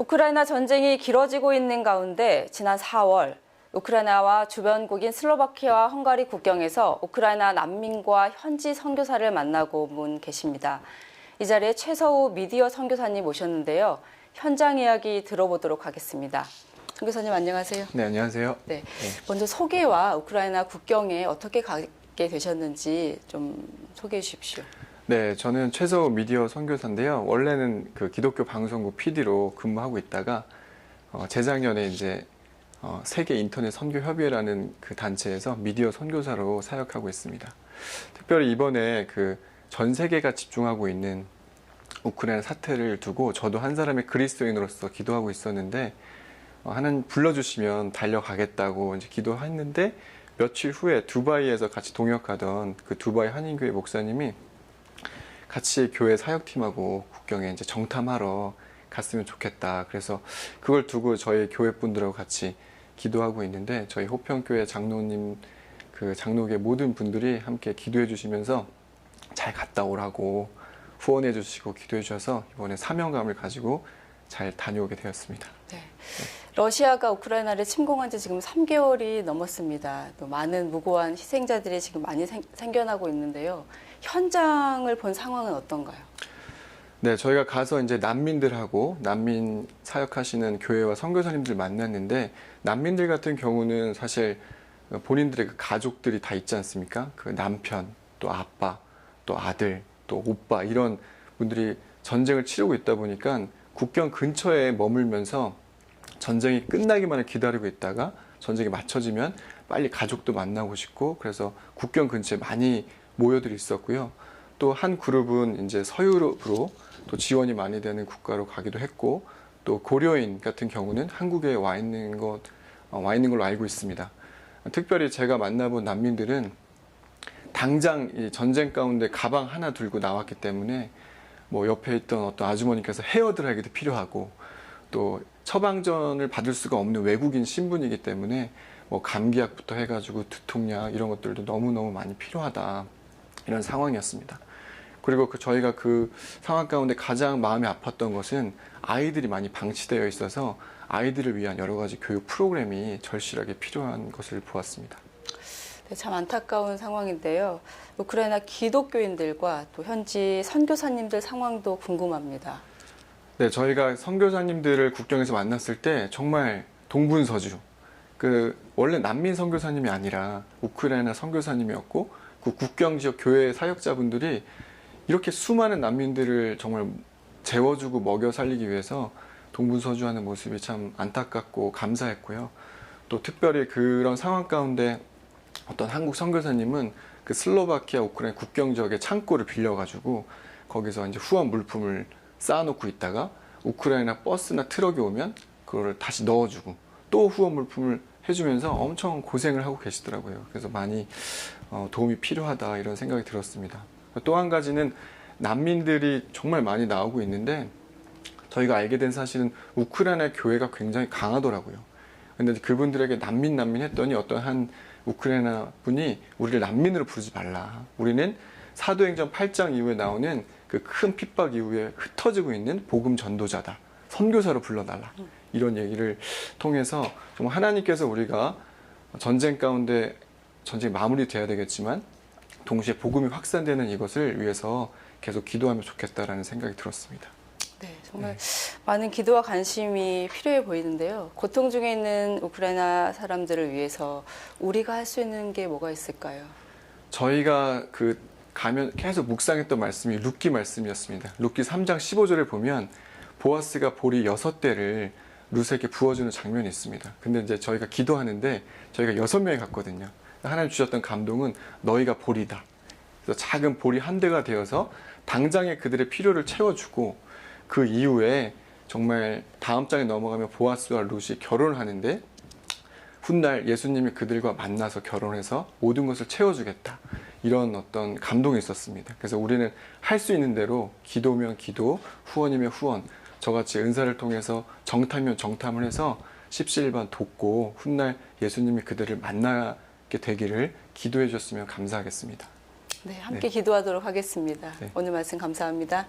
우크라이나 전쟁이 길어지고 있는 가운데 지난 4월 우크라이나와 주변국인 슬로바키아와 헝가리 국경에서 우크라이나 난민과 현지 선교사를 만나고 문 계십니다. 이 자리에 최서우 미디어 선교사님 모셨는데요. 현장 이야기 들어보도록 하겠습니다. 선교사님 안녕하세요. 네, 안녕하세요. 네. 먼저 소개와 우크라이나 국경에 어떻게 가게 되셨는지 좀 소개해 주십시오. 네, 저는 최서우 미디어 선교사인데요. 원래는 그 기독교 방송국 PD로 근무하고 있다가 어, 재작년에 이제 어, 세계 인터넷 선교 협의회라는 그 단체에서 미디어 선교사로 사역하고 있습니다. 특별히 이번에 그 전 세계가 집중하고 있는 우크라이나 사태를 두고 저도 한 사람의 그리스도인으로서 기도하고 있었는데 어, 하나님 불러주시면 달려가겠다고 이제 기도했는데 며칠 후에 두바이에서 같이 동역하던 그 두바이 한인교회 목사님이 같이 교회 사역팀하고 국경에 이제 정탐하러 갔으면 좋겠다. 그래서 그걸 두고 저희 교회 분들하고 같이 기도하고 있는데 저희 호평교회 장로님 그 장로계 모든 분들이 함께 기도해 주시면서 잘 갔다 오라고 후원해 주시고 기도해 주셔서 이번에 사명감을 가지고 잘 다녀오게 되었습니다. 네. 러시아가 우크라이나를 침공한 지 지금 3개월이 넘었습니다. 또 많은 무고한 희생자들이 지금 많이 생, 생겨나고 있는데요. 현장을 본 상황은 어떤가요? 네, 저희가 가서 이제 난민들하고 난민 사역하시는 교회와 선교사님들 만났는데 난민들 같은 경우는 사실 본인들의 그 가족들이 다 있지 않습니까? 그 남편, 또 아빠, 또 아들, 또 오빠 이런 분들이 전쟁을 치르고 있다 보니까 국경 근처에 머물면서 전쟁이 끝나기만을 기다리고 있다가 전쟁이 맞춰지면 빨리 가족도 만나고 싶고 그래서 국경 근처에 많이 모여들 있었고요. 또 한 그룹은 이제 서유럽으로 또 지원이 많이 되는 국가로 가기도 했고 또 고려인 같은 경우는 한국에 와 있는 것, 어, 와 있는 걸로 알고 있습니다. 특별히 제가 만나본 난민들은 당장 이 전쟁 가운데 가방 하나 들고 나왔기 때문에 뭐 옆에 있던 어떤 아주머니께서 헤어드라이기도 필요하고 또 처방전을 받을 수가 없는 외국인 신분이기 때문에 뭐 감기약부터 해가지고 두통약 이런 것들도 너무너무 많이 필요하다 이런 상황이었습니다. 그리고 그 저희가 그 상황 가운데 가장 마음이 아팠던 것은 아이들이 많이 방치되어 있어서 아이들을 위한 여러 가지 교육 프로그램이 절실하게 필요한 것을 보았습니다. 네, 참 안타까운 상황인데요. 우크라이나 기독교인들과 또 현지 선교사님들 상황도 궁금합니다. 네, 저희가 선교사님들을 국경에서 만났을 때 정말 동분서주. 그 원래 난민 선교사님이 아니라 우크라이나 선교사님이었고 그 국경 지역 교회 사역자분들이 이렇게 수많은 난민들을 정말 재워주고 먹여 살리기 위해서 동분서주하는 모습이 참 안타깝고 감사했고요. 또 특별히 그런 상황 가운데 어떤 한국 선교사님은 그 슬로바키아 우크라이나 국경 지역의 창고를 빌려가지고 거기서 이제 후원 물품을 쌓아놓고 있다가 우크라이나 버스나 트럭이 오면 그거를 다시 넣어주고 또 후원 물품을 해주면서 엄청 고생을 하고 계시더라고요. 그래서 많이 어, 도움이 필요하다 이런 생각이 들었습니다. 또 한 가지는 난민들이 정말 많이 나오고 있는데 저희가 알게 된 사실은 우크라이나 교회가 굉장히 강하더라고요. 근데 그분들에게 난민 난민 했더니 어떤 한 우크라이나 분이 우리를 난민으로 부르지 말라. 우리는 사도행전 8장 이후에 나오는 그 큰 핍박 이후에 흩어지고 있는 복음 전도자다. 선교사로 불러달라. 이런 얘기를 통해서 좀 하나님께서 우리가 전쟁 가운데 전쟁이 마무리돼야 되겠지만 동시에 복음이 확산되는 이것을 위해서 계속 기도하면 좋겠다라는 생각이 들었습니다. 네, 정말 많은 기도와 관심이 필요해 보이는데요. 고통 중에 있는 우크라이나 사람들을 위해서 우리가 할 수 있는 게 뭐가 있을까요? 저희가 그 가면 계속 묵상했던 말씀이 룻기 말씀이었습니다. 룻기 3장 15절에 보면 보아스가 보리 여섯 대를 룻에게 부어주는 장면이 있습니다. 근데 이제 저희가 기도하는데 저희가 여섯 명이 갔거든요. 하나님 주셨던 감동은 너희가 보리다. 그래서 작은 보리 한 대가 되어서 당장에 그들의 필요를 채워주고 그 이후에 정말 다음 장에 넘어가면 보아스와 룻이 결혼을 하는데 훗날 예수님이 그들과 만나서 결혼해서 모든 것을 채워주겠다. 이런 어떤 감동이 있었습니다. 그래서 우리는 할 수 있는 대로 기도면 기도, 후원이면 후원, 저같이 은사를 통해서 정탐이면 정탐을 해서 십시일반 돕고 훗날 예수님이 그들을 만나게 되기를 기도해 주셨으면 감사하겠습니다. 네, 함께 기도하도록 하겠습니다. 네. 오늘 말씀 감사합니다.